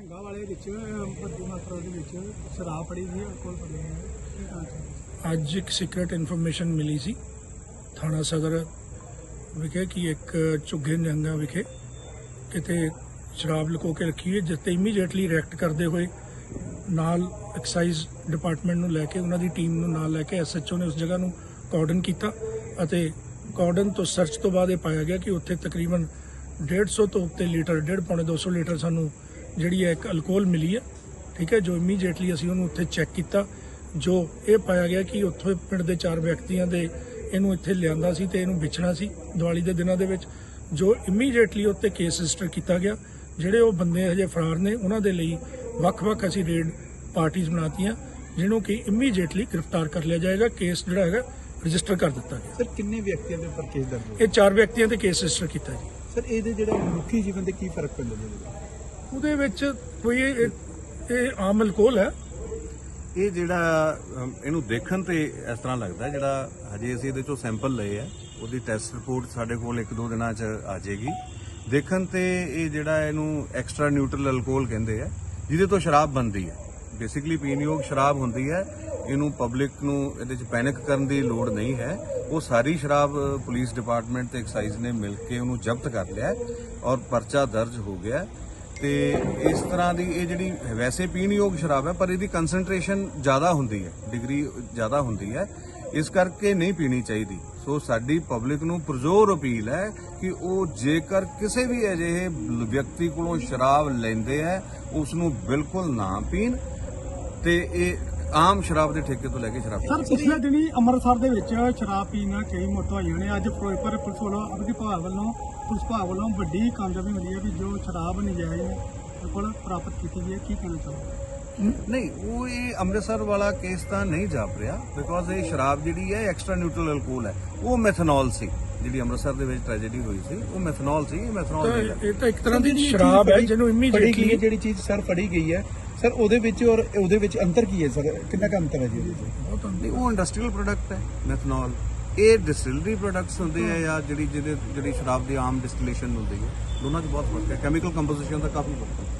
ਢੰਗਾ ਵਾਲੇ ਵਿੱਚ ਵੱਡੀ ਮਾਤਰਾ ਦੇ ਵਿੱਚ ਸ਼ਰਾਬ ਫੜੀ ਸੀ ਅਲਕੋਹਲ ਫੜੀ ਹੈ ਅੱਜ ਇੱਕ ਸੀਕ੍ਰੀਟ ਇਨਫੋਰਮੇਸ਼ਨ ਮਿਲੀ ਸੀ, ਥਾਣਾ ਸਦਰ ਵਿਖੇ ਕਿ ਇੱਕ ਝੁੱਗੇ ਜੰਗਾ ਵਿਖੇ ਕਿਤੇ ਸ਼ਰਾਬ ਲੁਕੋ ਕੇ ਰੱਖੀ ਹੈ, ਜਿਸ ਤੇ ਇਮੀਡੀਏਟਲੀ ਰਿਐਕਟ ਕਰਦੇ ਹੋਏ ਨਾਲ ਐਕਸਾਈਜ਼ ਡਿਪਾਰਟਮੈਂਟ ਨੂੰ ਲੈ ਕੇ, ਉਹਨਾਂ ਦੀ ਟੀਮ ਨੂੰ ਨਾਲ ਲੈ ਕੇ ਐਸਐਚਓ ਨੇ ਉਸ ਜਗ੍ਹਾ ਨੂੰ ਕਾਰਡਨ ਕੀਤਾ ਅਤੇ ਕਾਰਡਨ ਤੋਂ ਸਰਚ ਤੋਂ ਬਾਅਦ ਇਹ ਪਾਇਆ ਗਿਆ ਕਿ ਉੱਥੇ ਤਕਰੀਬਨ 150 ਤੋਂ ਉੱਤੇ ਲੀਟਰ 1.5 ਪੌਣੇ 200 ਲੀਟਰ ਸਾਨੂੰ ਜਿਹੜੀ ਹੈ ਇੱਕ ਅਲਕੋਹਲ ਮਿਲੀ ਹੈ ਠੀਕ ਹੈ ਜੋ ਇਮੀਡੀਏਟਲੀ ਅਸੀਂ ਉਹਨੂੰ ਉੱਥੇ ਚੈੱਕ ਕੀਤਾ ਜੋ ਇਹ ਪਾਇਆ ਗਿਆ ਕਿ ਉੱਥੇ ਪਿੰਡ ਦੇ ਚਾਰ ਵਿਅਕਤੀਆਂ ਦੇ ਇਹਨੂੰ ਇੱਥੇ ਲਿਆਂਦਾ ਸੀ ਤੇ ਇਹਨੂੰ ਵੇਚਣਾ ਸੀ ਦੀਵਾਲੀ ਦੇ ਦਿਨਾਂ ਦੇ ਵਿੱਚ ਜੋ ਇਮੀਡੀਏਟਲੀ ਉੱਤੇ ਕੇਸ ਰਜਿਸਟਰ ਕੀਤਾ ਗਿਆ ਜਿਹੜੇ ਉਹ ਬੰਦੇ ਹਜੇ ਫਰਾਰ ਨੇ ਉਹਨਾਂ ਦੇ ਲਈ ਵੱਖ-ਵੱਖ ਅਸੀਂ ਰੇਡ ਪਾਰਟੀਆਂ ਬਣਾਤੀਆਂ ਜਿਹਨੂੰ ਕਿ ਇਮੀਡੀਏਟਲੀ ਗ੍ਰਿਫਤਾਰ ਕਰ ਲਿਆ ਜਾਏਗਾ ਕੇਸ ਜਿਹੜਾ ਹੈਗਾ ਰਜਿਸਟਰ ਕਰ ਦਿੱਤਾ ਗਿਆ। ਸਰ ਕਿੰਨੇ ਵਿਅਕਤੀਆਂ ਦੇ ਉੱਪਰ ਕੇਸ ਦਰਜ ਹੋਇਆ ਇਹ ਚਾਰ ਵਿਅਕਤੀਆਂ ਤੇ ਕੇਸ ਰਜਿਸਟਰ ਕੀਤਾ ਜੀ। ਸਰ ਇਹਦੇ ਜਿਹੜੇ ਮਨੁੱਖੀ ਜੀਵਨ ਤੇ ਕੀ ਫ਼ਰਕ ਪੈਂਦਾ ਜੀ? ਉਹਦੇ ਵਿੱਚ ਕੋਈ ਇਹ ਆਮ ਅਲਕੋਹਲ ਹੈ? ਇਹ ਜਿਹੜਾ ਇਹਨੂੰ ਦੇਖਣ ਤੇ ਇਸ ਤਰ੍ਹਾਂ ਲੱਗਦਾ ਜਿਹੜਾ ਹਜੇ ਅਸੀਂ ਇਹਦੇ ਚੋਂ ਸੈਂਪਲ ਲਏ ਆ ਉਹਦੀ ਟੈਸਟ ਰਿਪੋਰਟ ਸਾਡੇ ਕੋਲ ਇੱਕ ਦੋ ਦਿਨਾਂ 'ਚ ਆ ਜਾਏਗੀ। ਦੇਖਣ ਤੇ ਇਹ ਜਿਹੜਾ ਇਹਨੂੰ ਐਕਸਟਰਾ ਨਿਊਟਰਲ ਅਲਕੋਹਲ ਕਹਿੰਦੇ ਆ, ਜਿਹਦੇ ਤੋਂ ਸ਼ਰਾਬ ਬਣਦੀ ਹੈ। ਬੇਸਿਕਲੀ ਪੀਣਯੋਗ ਸ਼ਰਾਬ ਹੁੰਦੀ ਹੈ, ਇਹਨੂੰ ਪਬਲਿਕ ਨੂੰ ਇਹਦੇ 'ਚ ਪੈਨਿਕ ਕਰਨ ਦੀ ਲੋੜ ਨਹੀਂ ਹੈ। ਉਹ ਸਾਰੀ ਸ਼ਰਾਬ ਪੁਲਿਸ ਡਿਪਾਰਟਮੈਂਟ ਤੇ ਐਕਸਾਈਜ਼ ਨੇ ਮਿਲ ਕੇ ਉਹਨੂੰ ਜ਼ਬਤ ਕਰ ਲਿਆ ਔਰ ਪਰਚਾ ਦਰਜ ਹੋ ਗਿਆ ਤੇ ਇਸ ਤਰ੍ਹਾਂ ਦੀ ਇਹ ਜਿਹੜੀ ਵੈਸੇ ਪੀਣ ਯੋਗ ਸ਼ਰਾਬ ਹੈ, ਪਰ ਇਹਦੀ ਕਨਸੈਂਟ੍ਰੇਸ਼ਨ ਜ਼ਿਆਦਾ ਹੁੰਦੀ ਹੈ ਡਿਗਰੀ ਜ਼ਿਆਦਾ ਹੁੰਦੀ ਹੈ। ਇਸ ਕਰਕੇ ਨਹੀਂ ਪੀਣੀ ਚਾਹੀਦੀ। ਸੋ ਸਾਡੀ ਪਬਲਿਕ ਨੂੰ ਪੁਰਜ਼ੋਰ ਅਪੀਲ ਹੈ ਕਿ ਉਹ ਜੇਕਰ ਕਿਸੇ ਵੀ ਅਜਿਹੇ ਵਿਅਕਤੀ ਕੋਲੋਂ ਸ਼ਰਾਬ ਲੈਂਦੇ ਹੈ ਉਸ ਨੂੰ ਬਿਲਕੁਲ ਨਾ ਪੀਣ ਤੇ ਇਹ ਆਮ ਸ਼ਰਾਬ ਦੇ ਠੇਕੇ ਤੋਂ ਲੈ ਕੇ ਸ਼ਰਾਬ ਸਰ ਪਿਛਲੇ ਦਿਨੀ ਅੰਮ੍ਰਿਤਸਰ ਦੇ ਵਿੱਚ ਸ਼ਰਾਬ ਪੀਣ ਨਾਲ ਕਈ ਮੌਤਾਂ ਹੋਈਆਂ ਨੇ। ਅੱਜ ਫਿਰੋਜ਼ਪੁਰ ਪੁਲਿਸ ਵੱਲੋਂ ਅਬਦੀ ਭਾਗ ਵੱਲੋਂ ਪੁਲਿਸ ਭਾਗ ਵੱਲੋਂ ਵੱਡੀ ਕਾਮਯਾਬੀ ਮਿਲੀ ਹੈ ਵੀ ਜੋ ਸ਼ਰਾਬ ਨਜਾਇਜ਼ ਬਿਲਕੁਲ ਪ੍ਰਾਪਤ ਕੀਤੀ ਗਈ ਹੈ। ਕੀ ਕਹਿਣਾ ਚਾਹੁੰਦੇ ਨਹੀਂ ਉਹ ਇਹ ਅੰਮ੍ਰਿਤਸਰ ਵਾਲਾ ਕੇਸ ਤਾਂ ਨਹੀਂ ਜਾਪ ਰਿਹਾ ਬਿਕੋਜ਼ ਇਹ ਸ਼ਰਾਬ ਜਿਹੜੀ ਹੈ ਐਕਸਟਰਾ ਨਿਊਟਰਲ ਅਲਕੋਹਲ ਹੈ। ਉਹ ਮੈਥਨੋਲ ਸੀ ਜਿਹੜੀ ਅੰਮ੍ਰਿਤਸਰ ਦੇ ਵਿੱਚ ਟ੍ਰੈਜੇਡੀ ਹੋਈ ਸੀ। ਉਹ ਮੈਥਨੋਲ ਸੀ ਮੈਥਨੋਲ ਇਹ ਤਾਂ ਇੱਕ ਤਰ੍ਹਾਂ ਦੀ ਸ਼ਰਾਬ ਹੈ ਜਿਹਨੂੰ ਇਮੀਡੀਏਟਲੀ ਜਿਹੜੀ ਚੀਜ਼ ਸਰ ਫੜੀ ਗਈ ਹੈ ਸਰ, ਉਹਦੇ ਵਿੱਚ ਔਰ ਉਹਦੇ ਵਿੱਚ ਅੰਤਰ ਕੀ ਹੈ ਸਰ? ਕਿੰਨਾ ਕੁ ਅੰਤਰ ਹੈ ਜੀ ਉਹਦੇ ਵਿੱਚ? ਨਹੀਂ ਉਹ ਇੰਡਸਟਰੀਅਲ ਪ੍ਰੋਡਕਟ ਹੈ ਮੈਥਨੋਲ ਇਹ ਡਿਸਟਿਲਰੀ ਪ੍ਰੋਡਕਟਸ ਹੁੰਦੇ ਆ ਜਾਂ ਜਿਹੜੀ ਜਿਹਦੇ ਜਿਹੜੀ ਸ਼ਰਾਬ ਦੀ ਆਮ ਡਿਸਟਿਲੇਸ਼ਨ ਹੁੰਦੀ ਹੈ, ਦੋਨਾਂ 'ਚ ਬਹੁਤ ਫ਼ਰਕ ਹੈ। ਕੈਮੀਕਲ ਕੰਪੋਜੀਸ਼ਨ ਦਾ ਕਾਫੀ ਫ਼ਰਕ ਹੈ।